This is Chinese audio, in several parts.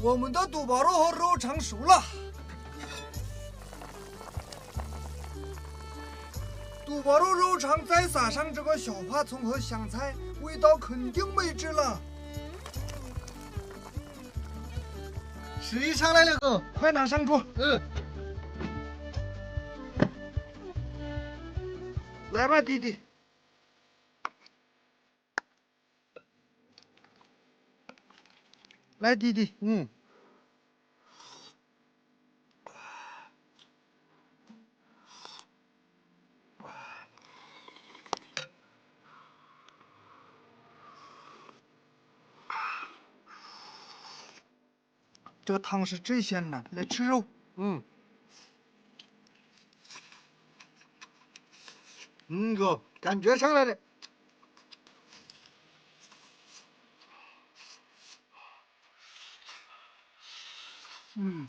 我们的肚包肉和肉肠熟了。肚包肉肉肠再撒上这个小花葱和香菜，味道肯定美极了。十一上来了哥？快拿上桌。嗯，来吧，弟弟。来，弟弟。嗯，这个汤是真鲜呐！来吃肉。嗯，嗯哥，感觉上来了。嗯，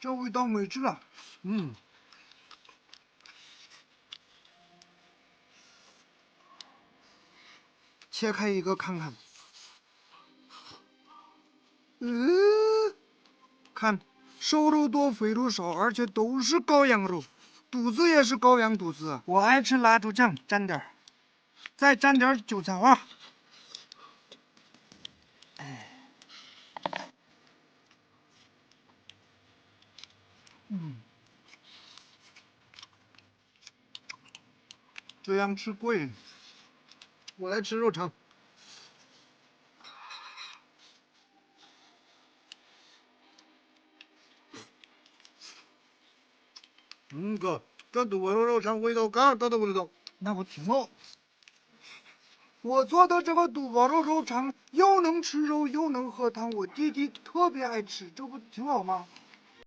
这味道美极了。嗯，切开一个看看。嗯，看，瘦肉多，肥肉少，而且都是羔羊肉，肚子也是羔羊肚子。我爱吃辣椒酱，蘸点儿，再蘸点儿韭菜花。哎，嗯，这样吃贵。我来吃肉肠。嗯哥，这肚包肉肉肠味道刚到的味道。那不挺好？我做的这个肚包肉肉肠又能吃肉又能喝汤，我弟弟特别爱吃，这不挺好吗？